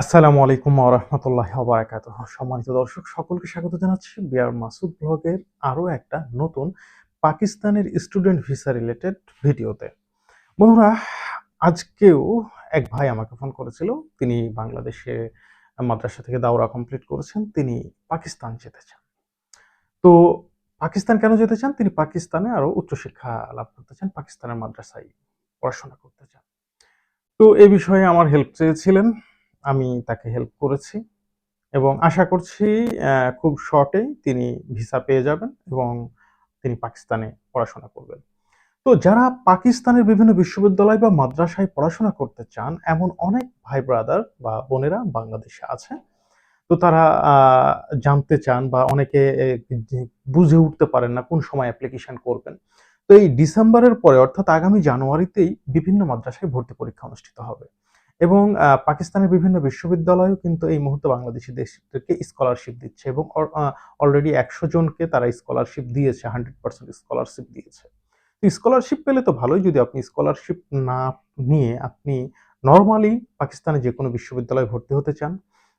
আসসালামু আলাইকুম রহমতুল্লাহ বারাকাত সম্মানিত দর্শক, সকলকে স্বাগত জানাচ্ছি বিআর মাসুদ ব্লগের আরও একটা নতুন পাকিস্তানের স্টুডেন্ট ভিসা রিলেটেড ভিডিওতে। বন্ধুরা, আজকেও এক ভাই আমাকে ফোন করেছিল। তিনি বাংলাদেশে মাদ্রাসা থেকে দাওরা কমপ্লিট করেছেন, তিনি পাকিস্তান যেতে চান। তো পাকিস্তান কেন যেতে চান? তিনি পাকিস্তানে আরও উচ্চশিক্ষা লাভ করতে চান, পাকিস্তানের মাদ্রাসায় পড়াশোনা করতে চান। তো এ বিষয়ে আমার হেল্প চেয়েছিলেন। আমি তাকে হেল্প করেছি এবং আশা করছি খুব শর্টেই তিনি ভিসা পেয়ে যাবেন এবং তিনি পাকিস্তানে পড়াশোনা করবেন। তো যারা পাকিস্তানের বিভিন্ন বিশ্ববিদ্যালয় বা মাদ্রাসায় পড়াশোনা করতে চান, এমন অনেক ভাই ব্রাদার বা বোনেরা বাংলাদেশে আছে। তো তারা জানতে চান বা অনেকে বুঝে উঠতে পারেন না কোন সময় অ্যাপ্লিকেশন করবেন। তো এই ডিসেম্বরের পরে, অর্থাৎ আগামী জানুয়ারিতেই বিভিন্ন মাদ্রাসায় ভর্তি পরীক্ষা অনুষ্ঠিত হবে। এবং পাকিস্তানের বিভিন্ন বিশ্ববিদ্যালয়ও কিন্তু এই মুহূর্তে বাংলাদেশি দেশদেরকে স্কলারশিপ দিচ্ছে এবং অলরেডি একশো জনকে তারা স্কলারশিপ দিয়েছে হান্ড্রেড পার্সেন্ট স্কলারশিপ দিয়েছে। তো স্কলারশিপ পেলে তো ভালোই যদি আপনি স্কলারশিপ না নিয়ে আপনি নর্মালি পাকিস্তানে যে কোনো বিশ্ববিদ্যালয়ে ভর্তি হতে চান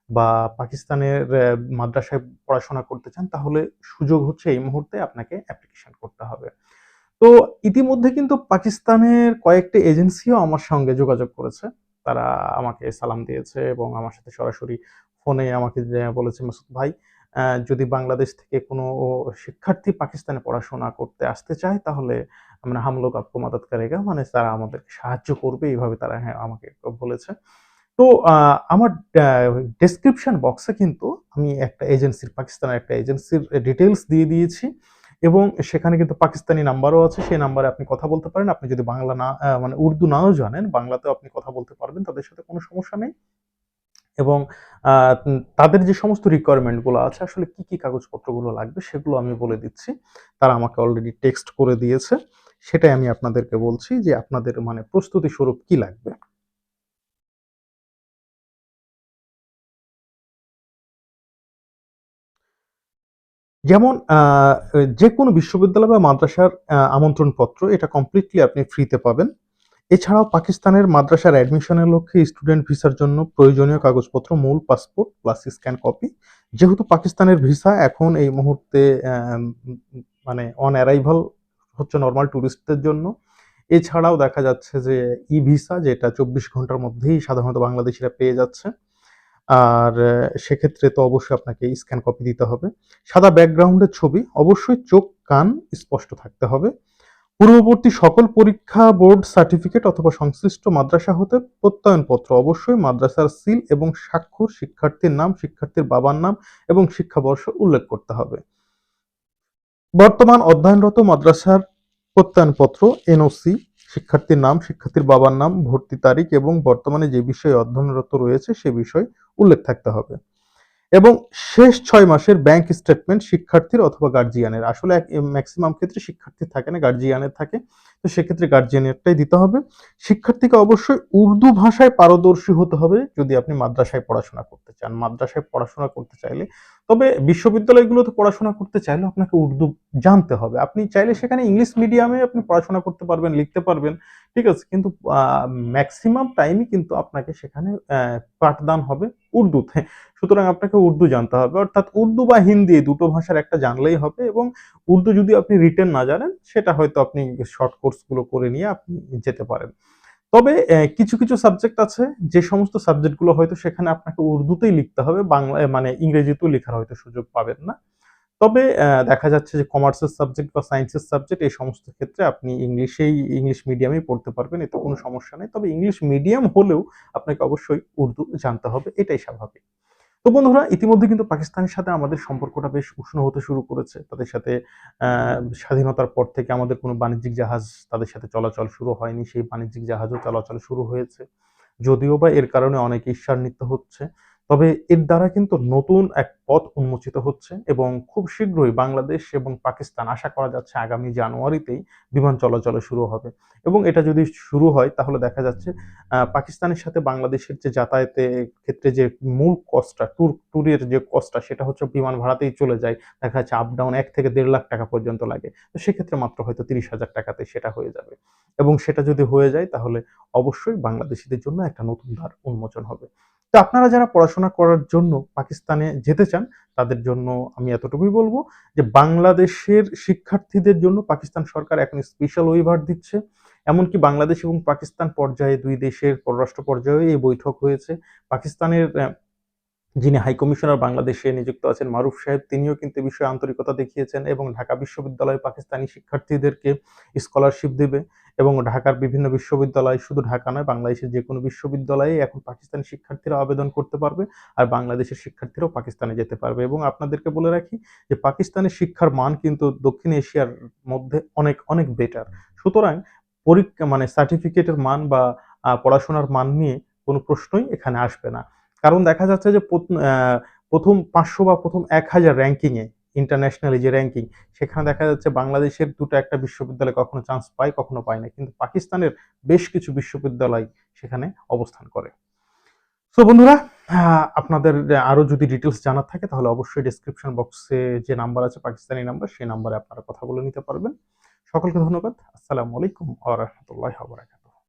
বা পাকিস্তানের মাদ্রাসায় পড়াশোনা করতে চান, তাহলে সুযোগ হচ্ছে এই মুহূর্তে আপনাকে অ্যাপ্লিকেশন করতে হবে। তো ইতিমধ্যে কিন্তু পাকিস্তানের কয়েকটি এজেন্সিও আমার সঙ্গে যোগাযোগ করেছে। তারা আমাকে সালাম দিয়েছে এবং আমার সাথে সরাসরি ফোনে আমাকে বলেছে, মাসুদ ভাই যদি বাংলাদেশ থেকে কোনো শিক্ষার্থী পাকিস্তানে পড়াশোনা করতে আসতে চায়, তাহলে মানে হাম লোক আপকো মাদাদ করেগা মানে তারা আমাদেরকে সাহায্য করবে। এইভাবে তারা হ্যাঁ আমাকে বলেছে। তো আমার ডেসক্রিপশন বক্সে কিন্তু আমি একটা এজেন্সির পাকিস্তানের একটা এজেন্সির ডিটেলস দিয়ে দিয়েছি। এবং সেখানে কিন্তু পাকিস্তানি নাম্বারও আছে, সেই নাম্বারে আপনি কথা বলতে পারেন। আপনি যদি বাংলা না মানে উর্দু নাও জানেন, বাংলাতেও আপনি কথা বলতে পারবেন, তাদের সাথে কোনো সমস্যা নেই। এবং তাদের যে সমস্ত রিকোয়ারমেন্টগুলো আছে, আসলে কি কি কাগজপত্রগুলো লাগবে সেগুলো আমি বলে দিচ্ছি। তারা আমাকে অলরেডি টেক্সট করে দিয়েছে। সেটাই আমি আপনাদেরকে বলছি যে আপনাদের মানে প্রস্তুতি স্বরূপ কি লাগবে। যেমন যে কোনো বিশ্ববিদ্যালয় বা মাদ্রাসার আমন্ত্রণপত্র এটা কমপ্লিটলি আপনি ফ্রিতে পাবেন। এছাড়াও পাকিস্তানের মাদ্রাসার অ্যাডমিশনের লক্ষ্যে স্টুডেন্ট ভিসার জন্য প্রয়োজনীয় কাগজপত্র, মূল পাসপোর্ট প্লাস স্ক্যান কপি যেহেতু পাকিস্তানের ভিসা এখন এই মুহূর্তে মানে অন অ্যারাইভাল হচ্ছে নর্মাল ট্যুরিস্টদের জন্য। এছাড়াও দেখা যাচ্ছে যে ই ভিসা যেটা চব্বিশ ঘণ্টার মধ্যেই সাধারণত বাংলাদেশিরা পেয়ে যাচ্ছে। আর সেক্ষেত্রে তো অবশ্যই আপনাকে স্ক্যান কপি দিতে হবে। সাদা ব্যাকগ্রাউন্ডের ছবি, অবশ্যই চোখ, কান স্পষ্ট থাকতে হবে। পূর্ববর্তী সকল পরীক্ষা বোর্ড সার্টিফিকেট অথবা সংশ্লিষ্ট মাদ্রাসা হতে প্রত্যয়নপত্র অবশ্যই মাদ্রাসার সিল এবং স্বাক্ষর, শিক্ষার্থীর নাম, শিক্ষার্থীর বাবার নাম এবং শিক্ষাবর্ষ উল্লেখ করতে হবে। বর্তমান অধ্যয়নরত মাদ্রাসার প্রত্যয়নপত্র এনওসি শিক্ষার্থীর নাম, শিক্ষার্থীর বাবার নাম, ভর্তি তারিখ এবং বর্তমানে যে বিষয়ে অধ্যয়নরত রয়েছে সে বিষয় উল্লেখ থাকতে হবে। এবং শেষ ছয় মাসের ব্যাংক স্টেটমেন্ট শিক্ষার্থীর অথবা গার্জিয়ানের আসলে ম্যাক্সিমাম ক্ষেত্রে শিক্ষার্থী থাকে না গার্জিয়ানের থাকে। তো সেক্ষেত্রে গার্জিয়ানেরটাই দিতে হবে। শিক্ষার্থীকে অবশ্যই উর্দু ভাষায় পারদর্শী হতে হবে যদি আপনি মাদ্রাসায় পড়াশোনা করতে চান। মাদ্রাসায় পড়াশোনা করতে চাইলে, তবে বিশ্ববিদ্যালয়গুলোতে পড়াশোনা করতে চাইলে আপনাকে উর্দু জানতে হবে। আপনি চাইলে সেখানে ইংলিশ মিডিয়ামে আপনি পড়াশোনা করতে পারবেন, লিখতে পারবেন। ঠিক আছে? কিন্তু ম্যাক্সিমাম টাইমই কিন্তু আপনাকে সেখানে পাঠদান হবে উর্দুতে। সুতরাং আপনাকে উর্দু জানতে হবে। অর্থাৎ উর্দু বা হিন্দি দুটো ভাষার একটা জানলেই হবে এবং উর্দু যদি আপনি রিটেন না জানেন, সেটা হয়তো আপনি শর্ট কোর্সগুলো করে নিয়ে আপনি যেতে পারেন। তবে কিছু কিছু সাবজেক্ট আছে, যে সমস্ত সাবজেক্টগুলো হয়তো সেখানে আপনাকে উর্দুতেই লিখতে হবে বাংলা মানে ইংরেজিতেও লেখার হয়তো সুযোগ পাবেন না। তবে দেখা যাচ্ছে যে কমার্সের সাবজেক্ট বা সায়েন্সের সাবজেক্ট এই সমস্ত ক্ষেত্রে আপনি ইংলিশেই, ইংলিশ মিডিয়ামেই পড়তে পারবেন, এতে কোনো সমস্যা নেই। তবে ইংলিশ মিডিয়াম হলেও আপনাকে অবশ্যই উর্দু জানতে হবে, এটাই স্বাভাবিক। তো বন্ধুরা, ইতিমধ্যে কিন্তু পাকিস্তানের সাথে আমাদের সম্পর্কটা বেশ উষ্ণ হতে শুরু করেছে। তাদের সাথে স্বাধীনতার পর থেকে আমাদের কোনো বাণিজ্যিক জাহাজ তাদের সাথে চলাচল শুরু হয়নি। সেই বাণিজ্যিক জাহাজও চলাচল শুরু হয়েছে। যদিও বা এর কারণে অনেক ঈর্ষান্বিত হচ্ছে। তবে এর দ্বারা কিন্তু নতুন এক পথ উন্মোচিত হচ্ছে এবং খুব শীঘ্রই বাংলাদেশ এবং পাকিস্তান, আশা করা যাচ্ছে আগামী জানুয়ারিতেই বিমান চলাচল শুরু হবে। এবং এটা যদি শুরু হয়, তাহলে দেখা যাচ্ছে পাকিস্তানের সাথে বাংলাদেশের যে যাতায়াতের ক্ষেত্রে যে মূল কস্টটা ট্যুর ট্যুরের যে কস্টটা সেটা হচ্ছে বিমান ভাড়াতেই চলে যায়। দেখা যাচ্ছে আপ ডাউন এক থেকে দেড় লাখ টাকা পর্যন্ত লাগে। তো সেক্ষেত্রে মাত্র হয়তো তিরিশ হাজার টাকাতে সেটা হয়ে যাবে। এবং সেটা যদি হয়ে যায়, তাহলে অবশ্যই বাংলাদেশিদের জন্য একটা নতুন দ্বার উন্মোচন হবে। তো আপনারা যারা পড়াশোনা করার জন্য পাকিস্তানে যেতে চান, তাদের জন্য আমি এতটুকুই বলব যে বাংলাদেশের শিক্ষার্থীদের জন্য পাকিস্তান সরকার এখন স্পেশাল ওয়েভার দিচ্ছে। এমনকি বাংলাদেশ এবং পাকিস্তান পর্যায়ে দুই দেশের পররাষ্ট্র পর্যায়ে এই বৈঠক হয়েছে। পাকিস্তানের যিনি হাইকমিশনার বাংলাদেশে নিযুক্ত আছেন মারুফ সাহেব, তিনিও কিন্তু বিষয়ে আন্তরিকতা দেখিয়েছেন এবং ঢাকা বিশ্ববিদ্যালয়ে পাকিস্তানি শিক্ষার্থীদেরকে স্কলারশিপ দেবে। এবং ঢাকার বিভিন্ন বিশ্ববিদ্যালয় শুধু ঢাকা নয়, বাংলাদেশের যে কোনো বিশ্ববিদ্যালয়ে এখন পাকিস্তানি শিক্ষার্থীরা আবেদন করতে পারবে আর বাংলাদেশের শিক্ষার্থীরাও পাকিস্তানে যেতে পারবে। এবং আপনাদেরকে বলে রাখি যে পাকিস্তানের শিক্ষার মান কিন্তু দক্ষিণ এশিয়ার মধ্যে অনেক অনেক বেটার সুতরাং পরীক্ষা মানে সার্টিফিকেটের মান বা পড়াশোনার মান নিয়ে কোনো প্রশ্নই এখানে আসবে না। কারণ দেখা যাচ্ছে যে প্রথম পাঁচশো বা প্রথম এক হাজার র্যাঙ্কিংয়ে ইন্টারন্যাশনালি যে র্যাঙ্কিং সেখানে দেখা যাচ্ছে বাংলাদেশের দুটো একটা বিশ্ববিদ্যালয় কখনো চান্স পায়, কখনো পায় না। কিন্তু পাকিস্তানের বেশ কিছু বিশ্ববিদ্যালয় সেখানে অবস্থান করে। সো বন্ধুরা আপনাদের আরও যদি ডিটেলস জানার থাকে, তাহলে অবশ্যই ডিসক্রিপশন বক্সে যে নাম্বার আছে, পাকিস্তানি নাম্বার সেই নাম্বারে আপনারা কথা বলে নিতে পারবেন। সকলকে ধন্যবাদ। আসসালামু আলাইকুম ওয়া রাহমাতুল্লাহি